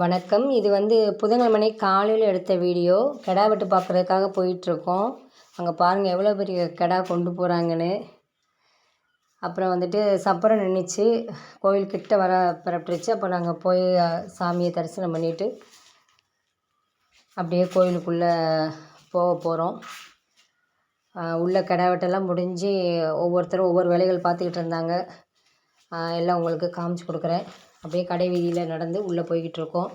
வணக்கம். இது வந்து புதன்கிழமை காலையில் எடுத்த வீடியோ. கெடா வெட்டு பார்க்குறதுக்காக போயிட்டுருக்கோம். அங்கே பாருங்கள் எவ்வளோ பெரிய கெடா கொண்டு போகிறாங்கன்னு அப்புறம் வந்துட்டு சப்பரம் நின்றுச்சு கோவில் கிட்ட வர பிறப்பிடுச்சு அப்போ நாங்கள் போய் சாமியை தரிசனம் பண்ணிவிட்டு அப்படியே கோயிலுக்குள்ளே போக போகிறோம் உள்ள கெடா வெட்டெல்லாம் முடிஞ்சு ஒவ்வொருத்தரும் ஒவ்வொரு வேலைகள் பார்த்துக்கிட்டு இருந்தாங்க. எல்லாம் உங்களுக்கு காமிச்சு கொடுக்குறேன். அப்படியே கடை வீதியில் நடந்து உள்ளே போய்கிட்டு இருக்கோம்.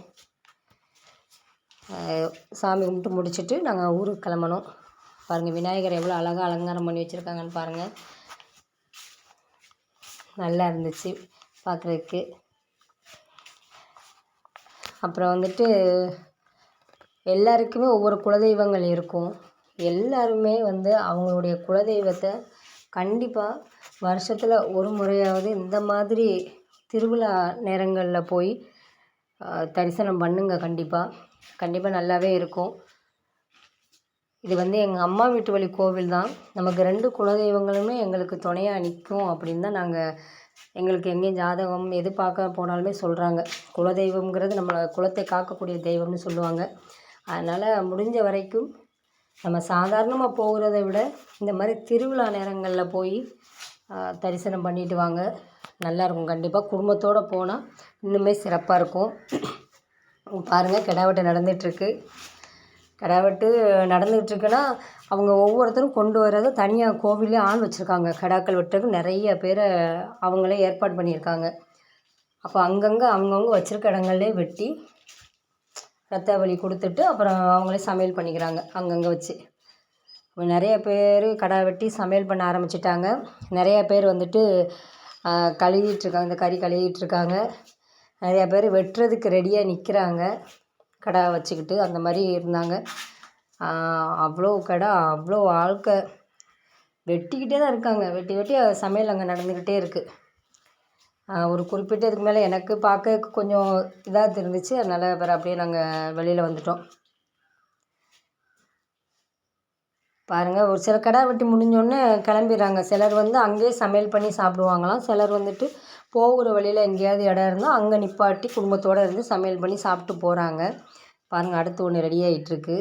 சாமி கும்பிட்டு முடிச்சுட்டு நாங்கள் ஊருக்கு கிளம்பணும். பாருங்கள் விநாயகர் எவ்வளோ அழகாக அலங்காரம் பண்ணி வச்சுருக்காங்கன்னு பாருங்கள் நல்லா இருந்துச்சு பார்க்குறதுக்கு அப்புறம் வந்துட்டு எல்லாருக்குமே ஒவ்வொரு குலதெய்வங்கள் இருக்கும். எல்லாருமே வந்து அவங்களுடைய குலதெய்வத்தை கண்டிப்பாக வருஷத்தில் ஒரு முறையாவது இந்த மாதிரி திருவிழா நேரங்களில் போய் தரிசனம் பண்ணுங்க கண்டிப்பாக கண்டிப்பாக நல்லாவே இருக்கும். இது வந்து எங்கள் அம்மா வீட்டு வழி கோவில் தான். நமக்கு ரெண்டு குலதெய்வங்களுமே எங்களுக்கு துணையாக நிற்கும் அப்படின்னு தான் நாங்கள் எங்களுக்கு எங்கேயும் ஜாதகம் எது பார்க்க போனாலுமே சொல்கிறாங்க குலதெய்வங்கிறது நம்மளை குலத்தை காக்கக்கூடிய தெய்வம்னு சொல்லுவாங்க. அதனால் முடிஞ்ச வரைக்கும் நம்ம சாதாரணமாக போகிறத விட இந்த மாதிரி திருவிழா நேரங்களில் போய் தரிசனம் பண்ணிட்டு வாங்க. நல்லாயிருக்கும். கண்டிப்பாக குடும்பத்தோடு போனால் இன்னுமே சிறப்பாக இருக்கும். பாருங்கள் கிடா வெட்டு நடந்துகிட்ருக்கு கிடா வெட்டு நடந்துகிட்ருக்குன்னா அவங்க ஒவ்வொருத்தரும் கொண்டு வர்றது தனியாக கோவிலே ஆள் வச்சுருக்காங்க. கிடாக்கள் வெட்டுறதுக்கு நிறைய பேரை அவங்களே ஏற்பாடு பண்ணியிருக்காங்க. அப்போ அங்கங்கே அவங்கவுங்க வச்சுருக்க இடங்கள்லே வெட்டி ரத்த வலி கொடுத்துட்டு அப்புறம் அவங்களே சமையல் பண்ணிக்கிறாங்க அங்கங்கே வச்சு. நிறைய பேர் கடா வெட்டி சமையல் பண்ண ஆரம்பிச்சிட்டாங்க. நிறையா பேர் வந்துட்டு கழுவிட்டுருக்காங்க இந்த கறி கழுவிட்டுருக்காங்க. நிறையா பேர் வெட்டுறதுக்கு ரெடியாக நிற்கிறாங்க கடா வச்சுக்கிட்டு அந்த மாதிரி இருந்தாங்க. அவ்வளோ கடை அவ்வளோ ஆட்கள் வெட்டிக்கிட்டே தான் இருக்காங்க. வெட்டி வெட்டி சமையல் அங்கே நடந்துக்கிட்டே இருக்குது ஒரு குறிப்பிட்ட இதுக்கு மேலே எனக்கு பார்க்க கொஞ்சம் இதாக தெரிஞ்சிச்சு. அதனால் அப்புறம் அப்படியே நாங்கள் வெளியில் வந்துட்டோம். பாருங்கள் ஒரு சில கடை வெட்டி முடிஞ்சோடனே கிளம்பிடுறாங்க. சிலர் வந்து அங்கேயே சமையல் பண்ணி சாப்பிடுவாங்களாம். சிலர் வந்துட்டு போகிற வழியில் எங்கேயாவது இடம் இருந்தால் அங்கே நிப்பாட்டி குடும்பத்தோடு இருந்து சமையல் பண்ணி சாப்பிட்டு போகிறாங்க பாருங்கள் அடுத்து ஒன்று ரெடி ஆகிட்டுருக்கு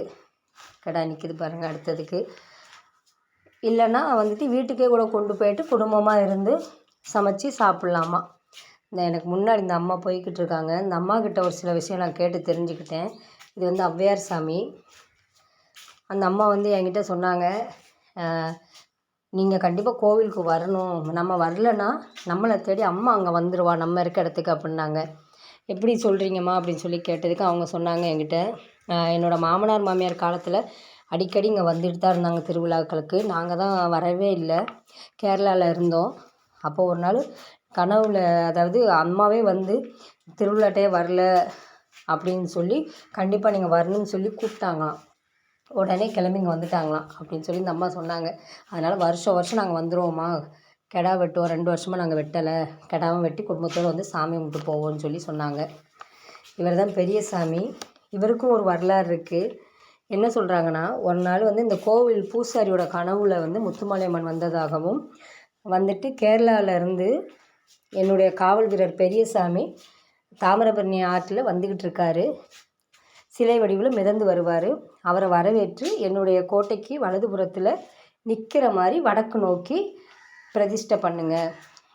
கடை நிற்கிது பாருங்கள் அடுத்ததுக்கு. இல்லைன்னா வந்துட்டு வீட்டுக்கே கூட கொண்டு போயிட்டு குடும்பமாக இருந்து சமைச்சி சாப்பிட்லாமா? இந்த எனக்கு முன்னாடி இந்த அம்மா போய்கிட்டு இருக்காங்க. இந்த அம்மா கிட்ட ஒரு சில விஷயம் நான் கேட்டு தெரிஞ்சுக்கிட்டேன். இது வந்து ஔவையார் சாமி. அந்த அம்மா வந்து என்கிட்ட சொன்னாங்க நீங்கள் கண்டிப்பாக கோவிலுக்கு வரணும். நம்ம வரலன்னா நம்மளை தேடி அம்மா அங்கே வந்துடுவா நம்ம இருக்க இடத்துக்கு அப்படின்னாங்க. எப்படி சொல்கிறீங்கம்மா அப்படின்னு சொல்லி கேட்டதுக்கு அவங்க சொன்னாங்க என்கிட்ட. என்னோடய மாமனார் மாமியார் காலத்தில் அடிக்கடி இங்கே வந்துட்டு தான் இருந்தாங்க திருவிழாக்களுக்கு. நாங்கள் தான் வரவே இல்லை. கேரளாவில் இருந்தோம். அப்போ ஒரு நாள் கனவில் அதாவது அம்மாவே வந்து திருவிழாட்டே வரல அப்படின்னு சொல்லி கண்டிப்பாக நீங்கள் வரணும்னு சொல்லி கூப்பிட்டாங்களாம். உடனே கிளம்பிங்க வந்துட்டாங்களாம் அப்படின்னு சொல்லி இந்த அம்மா சொன்னாங்க. அதனால் வருஷம் வருஷம் நாங்கள் வந்துடுவோம்மா கிடா வெட்டுவோம் ரெண்டு வருஷமாக நாங்கள் வெட்டலை. கிடாவும் வெட்டி குடும்பத்தோடு வந்து சாமி கும்பிட்டு போவோம்னு சொல்லி சொன்னாங்க. இவர் தான் பெரிய சாமி இவருக்கும் ஒரு வரலாறு இருக்குது என்ன சொல்கிறாங்கன்னா ஒரு நாள் வந்து இந்த கோவில் பூசாரியோட கனவுல வந்து முத்துமாலையம்மன் வந்ததாகவும் வந்துட்டு கேரளாவிலேருந்து என்னுடைய காவல் வீரர் பெரியசாமி தாமிரபரணி ஆற்றில் வந்துக்கிட்டு இருக்காரு. சிலை வடிவில் மிதந்து வருவார். அவரை வரவேற்று என்னுடைய கோட்டைக்கு வலதுபுறத்தில் நிற்கிற மாதிரி வடக்கு நோக்கி பிரதிஷ்டை பண்ணுங்க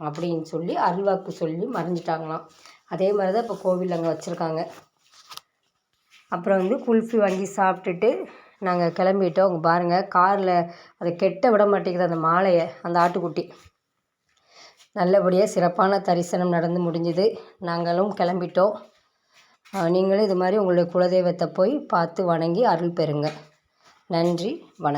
அப்படின்னு சொல்லி அருள்வாக்கு சொல்லி மறைஞ்சிட்டாங்களாம் அதே மாதிரி தான் இப்போ கோவில் அங்கே வச்சுருக்காங்க. அப்புறம் வந்து குல்ஃபி வாங்கி சாப்பிட்டுட்டு நாங்கள் கிளம்பிட்டோம். அவங்க பாருங்கள் காரில் அதை கெட்ட விட மாட்டேங்குது அந்த மாலையை அந்த ஆட்டுக்குட்டி. நல்லபடியாக சிறப்பான தரிசனம் நடந்து முடிஞ்சுது. நாங்களும் கிளம்பிட்டோம். நீங்களும் இது மாதிரி உங்களுடைய குலதெய்வத்தை போய் பார்த்து வணங்கி அருள் பெறுங்க. நன்றி வணக்கம்.